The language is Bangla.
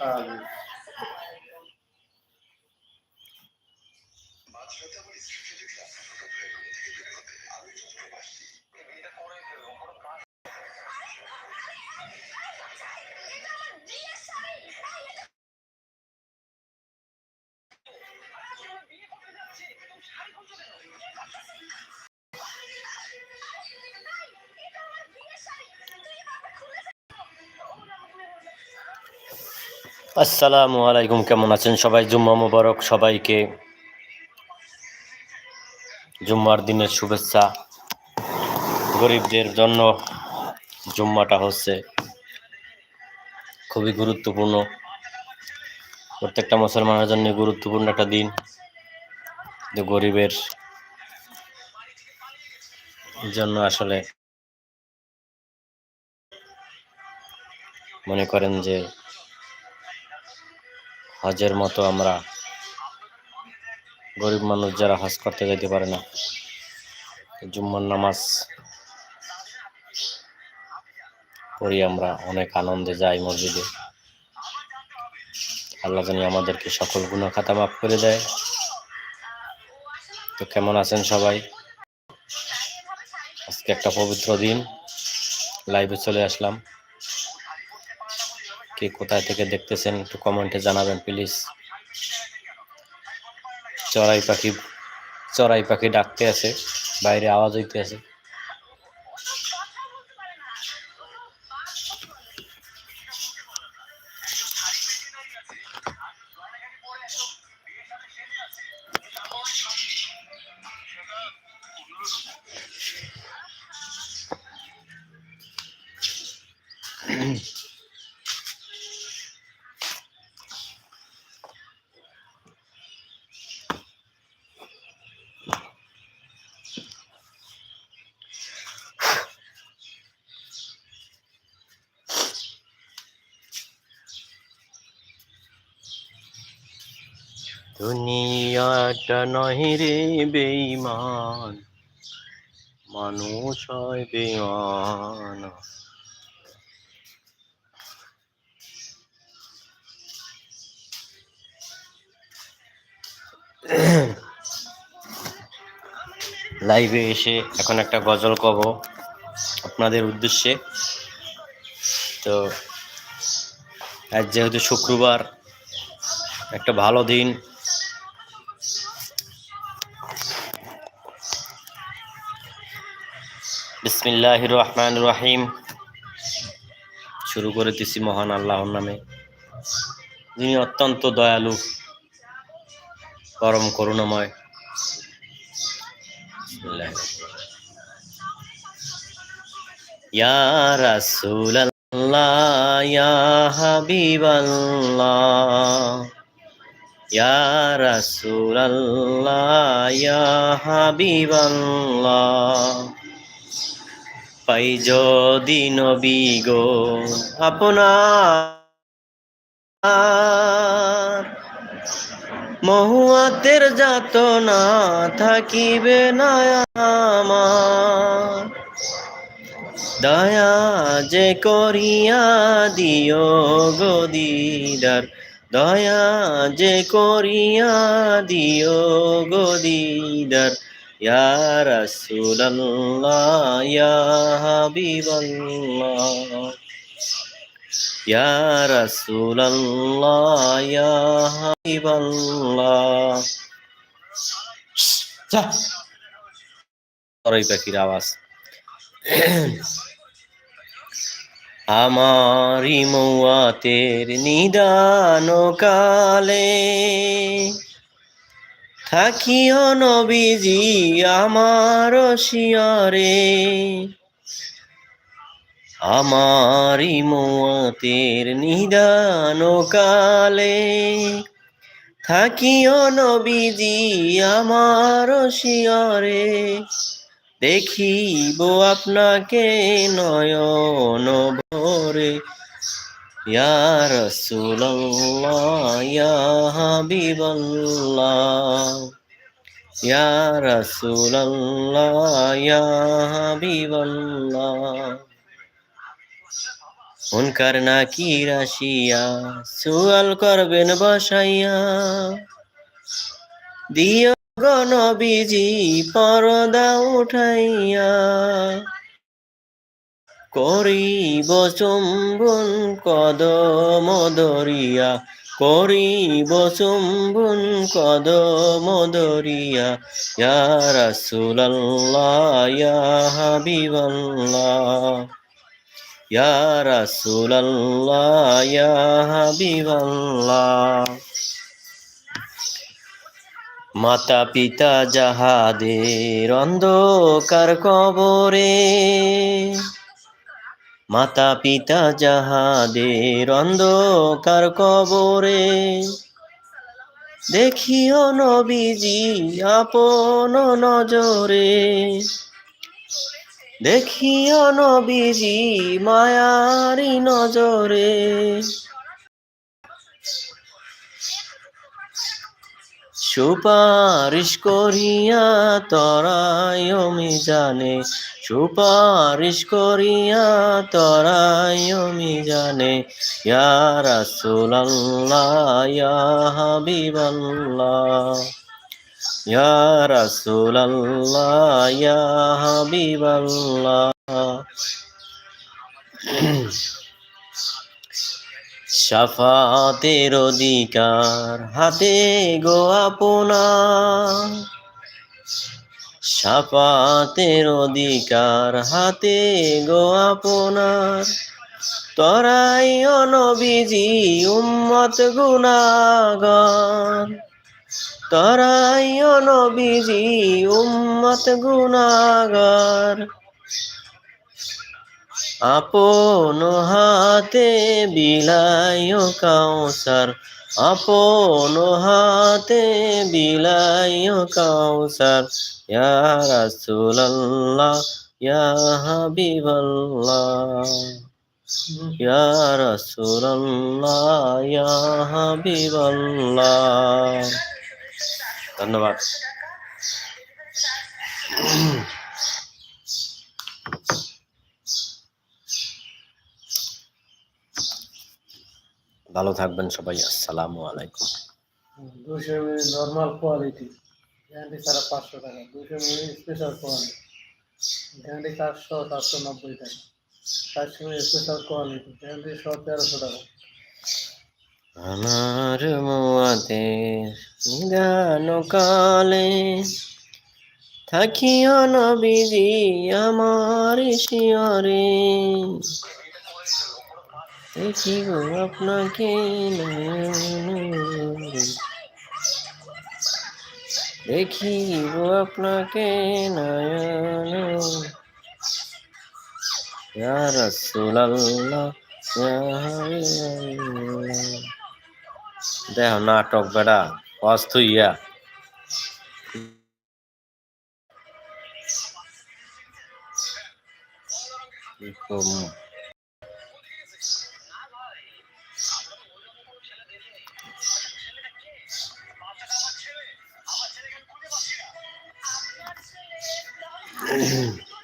আমিন। আসসালামু আলাইকুম, কেমন আছেন সবাই? জুম্মা মুবারক সবাইকে। জুম্মার দিনের শুভেচ্ছা। গরিবদের জন্য জুম্মাটা হচ্ছে খুবই গুরুত্বপূর্ণ। প্রত্যেকটা মুসলমানের জন্য গুরুত্বপূর্ণ একটা দিন। যে গরিবের জন্য আসলে মনে করেন যে হজের মতো আমরা গরিব মানুষ যারা হজ করতে যেতে পারে না। জুম্মার নামাজ পড়ি আমরা অনেক আনন্দে যাই মসজিদে। আল্লাহ জানি আমাদেরকে সকল গুণা খাতা মাফ করে দেয়। তো কেমন আছেন সবাই? আজকে একটা পবিত্র দিন। লাইভে চলে আসলাম। কে কোথায় থেকে দেখতেছেন একটু কমেন্টে জানাবেন প্লিজ চড়াই পাখি চড়াই পাখি ডাকতে আছে, বাইরে আওয়াজ হইতে আছে দুনিয়াটা নয় রে বেঈমান, মানুষ হয় বেঈমান। লাইভে এসে এখন একটা গজল কব আপনাদের উদ্দেশ্যে। তো আজ যেহেতু শুক্রবার, একটা ভালো দিন বিসমিল্লাহ রহমান রহিম শুরু করে দিছি মহান আল্লাহর নামে। যিনি অত্যন্ত দয়ালু, পরম করুণাময়। ইয়া রাসূলাল্লাহ পাই যদি নবী গো আপনার। মহুয়াতের যাত না থাকিবে না আমার। দয়া যে করিয়া দিও গো দিদার। দয়া যে করিয়া দিও গো দিদার। পাখির আওয়াজ। আমারি মৌয়াতের নিদান কালে থাকিও নবীজি আমার শিয়রে। আমারি মৌয়াতের নিদান কালে। থাকিও নবীজি আমার শিয়রে। দেখিব আপনাকে নয়ন ভরে। ইয়া রাসূলুল্লাহ, ইয়া হাবিবাল্লাহ, ইয়া রাসূলুল্লাহ, ইয়া হাবিবাল্লাহ। মুনকার নাকি রাশিয়া, সুয়াল করবেন বসাইয়া। দিও গণবিজি পরদা উঠাইয়া। করিব চুম্বন কদম দরিয়া করিব চুম্বন কদম দরিয়া ইয়া রাসূলুল্লাহ, ইয়া হাবিবাল্লাহ, ইয়া মাতা পিতা যাহাদের অন্ধকার কবরে মাতা পিতা যাহাদের অন্ধকার কবরে দেখিও নবীজি আপন নজরে দেখিও নবীজি মায়ারি নজরে। সুপারিশ করিয়া তরায়মি জানে সুপারিশ করিয়া তরায়মি জানে। ইয়া রাসূলুল্লাহ ইয়া হাবিবাল্লাহ ইয়া রাসূলুল্লাহ সাফাতের অধিকার হাতে গো আপনার। সাফাতের অধিকার হাতে গো আপনার। তরাই অনবিজি উম্মত গুনাগার তরাই অনবিজি উম্মত গুনাগার আপন হাতে বিলায় কাউসার। আপন হাতে বিলায় কাউসার। ইয়া রাসূলুল্লাহ, ইয়া হাবিবাল্লাহ। ইয়া রাসূলুল্লাহ, ইয়া হাবিবাল্লাহ। ধন্যবাদ। ভালো থাকবেন সবাই আসসালামু আলাইকুম। দুশো মিলি নর্মাল কোয়ালিটি গ্যারান্টি ছাড়া পাঁচশো টাকা দুশো মিলি স্পেশাল কোয়ালিটি গ্যারান্টি চারশো চারশো নব্বই টাকা চারশো মিলি স্পেশাল কোয়ালিটি গ্যারান্টি সব তেরোশো টাকা। আমার মুয়াদের নিদান কালে থাকিও নবীজি আমার শিয়রে। দেখিব আপনাকে নয়নে। দেখিব আপনাকে নয়ন দেহ নাটক বেড়া অস্ত ইয়া কি